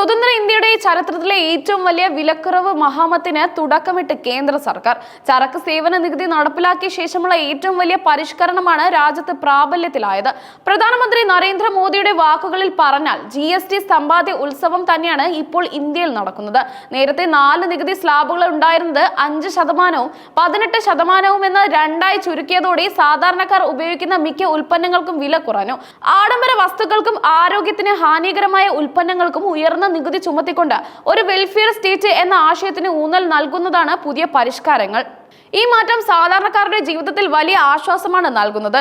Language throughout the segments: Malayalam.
സ്വതന്ത്ര ഇന്ത്യയുടെ ചരിത്രത്തിലെ ഏറ്റവും വലിയ വിലക്കുറവ് മഹാമത്തിന് തുടക്കമിട്ട് കേന്ദ്ര സർക്കാർ. ചരക്ക് സേവന നികുതി നടപ്പിലാക്കിയ ശേഷമുള്ള ഏറ്റവും വലിയ പരിഷ്കരണമാണ് രാജ്യത്ത് പ്രാബല്യത്തിലായത്. പ്രധാനമന്ത്രി നരേന്ദ്രമോദിയുടെ വാക്കുകളിൽ പറഞ്ഞാൽ ജി എസ് ടി സമ്പാദ്യ ഉത്സവം തന്നെയാണ് ഇപ്പോൾ ഇന്ത്യയിൽ നടക്കുന്നത്. നേരത്തെ നാല് നികുതി സ്ലാബുകൾ ഉണ്ടായിരുന്നത് അഞ്ച് ശതമാനവും പതിനെട്ട് ശതമാനവും എന്ന് രണ്ടായി ചുരുക്കിയതോടെ സാധാരണക്കാർ ഉപയോഗിക്കുന്ന മിക്ക ഉൽപ്പന്നങ്ങൾക്കും വില കുറഞ്ഞു. ആഡംബര വസ്തുക്കൾക്കും ആരോഗ്യത്തിന് ഹാനികരമായ ഉൽപ്പന്നങ്ങൾക്കും ഉയർന്ന നികുതി ചുമത്തിക്കൊണ്ട് ഒരു വെൽഫെയർ സ്റ്റേറ്റ് എന്ന ആശയത്തിന് ഊന്നൽ നൽകുന്നതാണ് പുതിയ പരിഷ്കാരങ്ങൾ. ഈ മാറ്റം സാധാരണക്കാരുടെ ജീവിതത്തിൽ വലിയ ആശ്വാസമാണ് നൽകുന്നത്.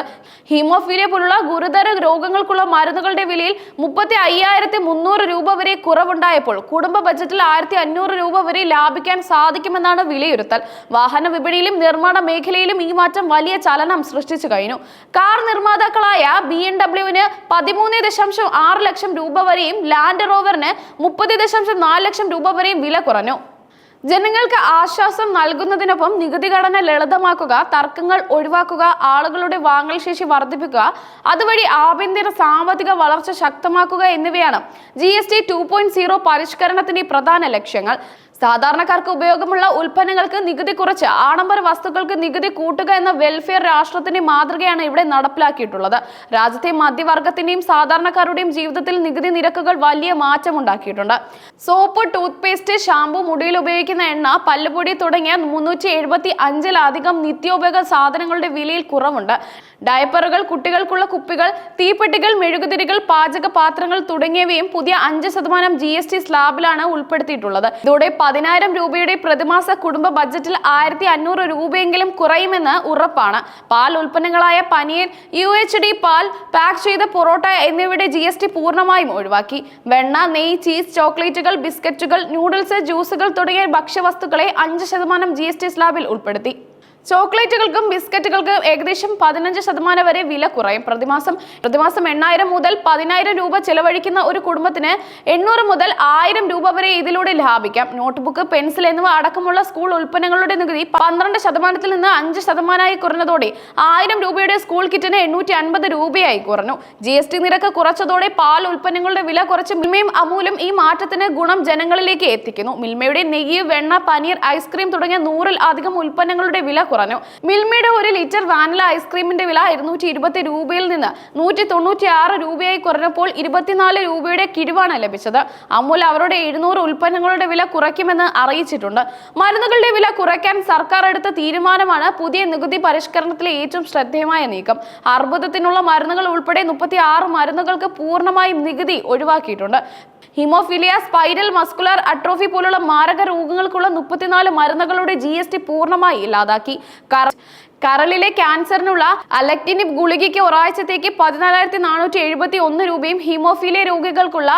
ഹീമോഫീലിയ പോലുള്ള ഗുരുതര രോഗങ്ങൾക്കുള്ള മരുന്നുകളുടെ വിലയിൽ മുപ്പത്തി അയ്യായിരത്തി മുന്നൂറ് രൂപ വരെ കുറവുണ്ടായപ്പോൾ കുടുംബ ബജറ്റിൽ ആയിരത്തി അഞ്ഞൂറ് രൂപ വരെ ലാഭിക്കാൻ സാധിക്കുമെന്നാണ് വിലയിരുത്തൽ. വാഹന വിപണിയിലും നിർമ്മാണ മേഖലയിലും ഈ മാറ്റം വലിയ ചലനം സൃഷ്ടിച്ചു കഴിഞ്ഞു. കാർ നിർമ്മാതാക്കളായ ബി എം ഡബ്ല്യുവിന് പതിമൂന്ന് ദശാംശം ആറ് ലക്ഷം രൂപ വരെയും ലാൻഡ് റോവറിന് മുപ്പത് ദശാംശം നാല് ലക്ഷം രൂപ വരെയും വില കുറഞ്ഞു. ജനങ്ങൾക്ക് ആശ്വാസം നൽകുന്നതിനൊപ്പം നികുതി ഘടന ലളിതമാക്കുക തർക്കങ്ങൾ ഒഴിവാക്കുക ആളുകളുടെ വാങ്ങൽ ശേഷി വർദ്ധിപ്പിക്കുക അതുവഴി ആഭ്യന്തര സാമ്പത്തിക വളർച്ച ശക്തമാക്കുക എന്നിവയാണ് G S T two point zero പരിഷ്കരണത്തിന്റെ പ്രധാന ലക്ഷ്യങ്ങൾ. സാധാരണക്കാർക്ക് ഉപയോഗമുള്ള ഉൽപ്പന്നങ്ങൾക്ക് നികുതി കുറച്ച് ആഡംബര വസ്തുക്കൾക്ക് നികുതി കൂട്ടുക എന്ന വെൽഫെയർ രാഷ്ട്രത്തിന്റെ മാതൃകയാണ് ഇവിടെ നടപ്പിലാക്കിയിട്ടുള്ളത്. രാജ്യത്തെ മധ്യവർഗത്തിന്റെയും സാധാരണക്കാരുടെയും ജീവിതത്തിൽ നികുതി നിരക്കുകൾ വലിയ മാറ്റം ഉണ്ടാക്കിയിട്ടുണ്ട് സോപ്പ് ടൂത്ത് പേസ്റ്റ് ഷാമ്പു മുടിയിൽ ഉപയോഗിക്കുന്ന എണ്ണ പല്ലുപൊടി തുടങ്ങിയ മുന്നൂറ്റി എഴുപത്തി അഞ്ചിലധികം നിത്യോപയോഗ സാധനങ്ങളുടെ വിലയിൽ കുറവുണ്ട്. ഡയപ്പറുകൾ കുട്ടികൾക്കുള്ള കുപ്പികൾ തീപ്പെട്ടികൾ മെഴുകുതിരികൾ പാചക പാത്രങ്ങൾ തുടങ്ങിയവയും പുതിയ അഞ്ച് ശതമാനം ജി എസ് ടി സ്ലാബിലാണ് ഉൾപ്പെടുത്തിയിട്ടുള്ളത്. ഇതോടെ പതിനായിരം രൂപയുടെ പ്രതിമാസ കുടുംബ ബജറ്റിൽ ആയിരത്തി അഞ്ഞൂറ് രൂപയെങ്കിലും കുറയുമെന്ന് ഉറപ്പാണ്. പാൽ ഉൽപ്പന്നങ്ങളായ പനീർ യു എച്ച് ഡി പാൽ പാക്ക് ചെയ്ത പൊറോട്ട എന്നിവയുടെ ജി എസ് ടി പൂർണമായും ഒഴിവാക്കി. വെണ്ണ നെയ് ചീസ് ചോക്ലേറ്റുകൾ ബിസ്ക്കറ്റുകൾ നൂഡിൽസ് ജ്യൂസുകൾ തുടങ്ങിയ ഭക്ഷ്യവസ്തുക്കളെ അഞ്ച് ശതമാനം ജി എസ് ടി സ്ലാബിൽ ഉൾപ്പെടുത്തി. ചോക്ലേറ്റുകൾക്കും ബിസ്ക്കറ്റുകൾക്കും ഏകദേശം പതിനഞ്ച് ശതമാനം വരെ വില കുറയും. പ്രതിമാസം പ്രതിമാസം എണ്ണായിരം മുതൽ പതിനായിരം രൂപ ചെലവഴിക്കുന്ന ഒരു കുടുംബത്തിന് എണ്ണൂറ് മുതൽ ആയിരം രൂപ വരെ ഇതിലൂടെ ലാഭിക്കാം. നോട്ട്ബുക്ക് പെൻസിൽ എന്നിവ അടക്കമുള്ള സ്കൂൾ ഉൽപ്പന്നങ്ങളുടെ നികുതി പന്ത്രണ്ട് ശതമാനത്തിൽ നിന്ന് അഞ്ച് ശതമാനമായി കുറഞ്ഞതോടെ ആയിരം രൂപയുടെ സ്കൂൾ കിറ്റിന് എണ്ണൂറ്റി അൻപത് രൂപയായി കുറഞ്ഞു. ജി എസ് ടി നിരക്ക് കുറച്ചതോടെ പാൽ ഉൽപ്പന്നങ്ങളുടെ വില കുറച്ച് മിൽമയും അമൂലും ഈ മാറ്റത്തിന് ഗുണം ജനങ്ങളിലേക്ക് എത്തിക്കുന്നു. മിൽമയുടെ നെയ്യ് വെണ്ണ പനീർ ഐസ്ക്രീം തുടങ്ങിയ നൂറിൽ അധികം ഉൽപ്പന്നങ്ങളുടെ വില കുറഞ്ഞു. മിൽമയുടെ ഒരു ലിറ്റർ വാനില ഐസ്ക്രീമിന്റെ വില ഇരുന്നൂറ്റി ഇരുപത്തി രൂപയിൽ നിന്ന് നൂറ്റി തൊണ്ണൂറ്റി ആറ് രൂപയായി കുറഞ്ഞപ്പോൾ ഇരുപത്തിനാല് രൂപയുടെ കിഴിവാണ് ലഭിച്ചത്. അമൂൽ അവരുടെ എഴുന്നൂറ് ഉൽപ്പന്നങ്ങളുടെ വില കുറയ്ക്കുമെന്ന് അറിയിച്ചിട്ടുണ്ട്. മരുന്നുകളുടെ വില കുറയ്ക്കാൻ സർക്കാർ എടുത്ത തീരുമാനമാണ് പുതിയ നികുതി പരിഷ്കരണത്തിലെ ഏറ്റവും ശ്രദ്ധേയമായ നീക്കം. അർബുദത്തിനുള്ള മരുന്നുകൾ ഉൾപ്പെടെ മുപ്പത്തി ആറ് മരുന്നുകൾക്ക് പൂർണമായും നികുതി ഒഴിവാക്കിയിട്ടുണ്ട്. ഹിമോഫിലിയ സ്പൈറൽ മസ്കുലർ അട്രോഫി പോലുള്ള മാരക രോഗങ്ങൾക്കുള്ള മുപ്പത്തിനാല് മരുന്നുകളുടെ ജി എസ് ടി പൂർണമായി ഇല്ലാതാക്കി. കരളിലെ ക്യാൻസറിനുള്ള അലക്റ്റിനിബ് ഗുളികയ്ക്ക് ഒരാഴ്ചത്തേക്ക് പതിനാലായിരത്തി നാനൂറ്റി എഴുപത്തി ഒന്ന് രൂപയും ഹീമോഫീലിയ രോഗികൾക്കുള്ള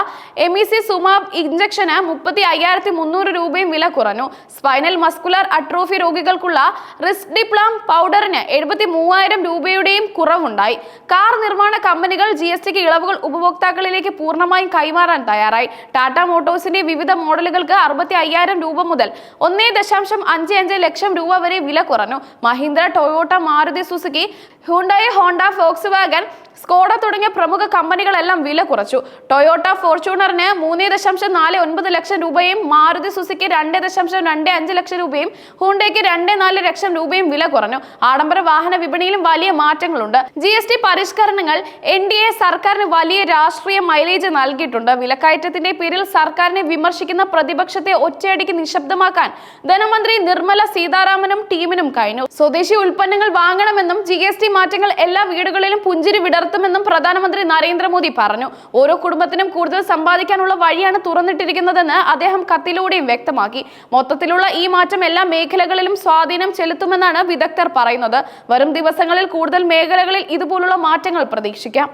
എമിസി സുമാബ് ഇഞ്ചക്ഷന് മുപ്പത്തി അയ്യായിരത്തി മുന്നൂറ് രൂപയും വില കുറഞ്ഞു. സ്പൈനൽ മസ്കുലർ അട്രോഫി രോഗികൾക്കുള്ള റിസ്ഡിപ്ലാം പൗഡറിന് എഴുപത്തി മൂവായിരം രൂപയുടെയും കുറവുണ്ടായി. കാർ നിർമ്മാണ കമ്പനികൾ ജി എസ് ടിക്ക് ഇളവുകൾ ഉപഭോക്താക്കളിലേക്ക് പൂർണമായും കൈമാറാൻ തയ്യാറായി. ടാറ്റ മോട്ടോഴ്സിന്റെ വിവിധ മോഡലുകൾക്ക് അറുപത്തി അയ്യായിരം രൂപ മുതൽ ഒന്നേ ദശാംശം അഞ്ച് അഞ്ച് ലക്ഷം രൂപ വരെ വില കുറഞ്ഞു. Mahindra Toyota Maruti Suzuki Hyundai Honda Volkswagen Skoda തുടങ്ങിയ പ്രമുഖ കമ്പനികളെല്ലാം വില കുറച്ചു. ടൊയോട്ട ഫോർച്യൂണറിന് മൂന്ന് ദശാംശം നാല് ഒൻപത് ലക്ഷം രൂപയും മാരുതി സുസുക്കി രണ്ട് ദശാംശം രണ്ട് അഞ്ച് ലക്ഷം രൂപയും ഹുണ്ടയ്ക്ക് രണ്ട് നാല് ലക്ഷം രൂപയും വില കുറഞ്ഞു. ആഡംബര വാഹന വിപണിയിലും വലിയ മാറ്റങ്ങളുണ്ട്. ജി എസ് ടി പരിഷ്കരണങ്ങൾ എൻ ഡി എ സർക്കാരിന് വലിയ രാഷ്ട്രീയ മൈലേജ് നൽകിയിട്ടുണ്ട്. വിലക്കയറ്റത്തിന്റെ പേരിൽ സർക്കാരിനെ വിമർശിക്കുന്ന പ്രതിപക്ഷത്തെ ഒറ്റയടിക്ക് നിശബ്ദമാക്കാൻ ധനമന്ത്രി നിർമ്മല സീതാരാമനും ടീമിനും കഴിഞ്ഞു. സ്വദേശി ഉൽപ്പന്നങ്ങൾ വാങ്ങണമെന്നും ജി എസ് ടി മാറ്റങ്ങൾ എല്ലാ വീടുകളിലും പുഞ്ചിരി വിടർത്തുമെന്നും പ്രധാനമന്ത്രി നരേന്ദ്രമോദി പറഞ്ഞു. ഓരോ കുടുംബത്തിനും കൂടുതൽ സമ്പാദിക്കാനുള്ള വഴിയാണ് തുറന്നിട്ടിരിക്കുന്നതെന്ന് അദ്ദേഹം കത്തിലൂടെയും വ്യക്തമാക്കി. മൊത്തത്തിലുള്ള ഈ മാറ്റം എല്ലാ മേഖലകളിലും സ്വാധീനം ചെലുത്തുമെന്നാണ് വിദഗ്ധർ പറയുന്നത്. വരും ദിവസങ്ങളിൽ കൂടുതൽ മേഖലകളിൽ ഇതുപോലുള്ള മാറ്റങ്ങൾ പ്രതീക്ഷിക്കാം.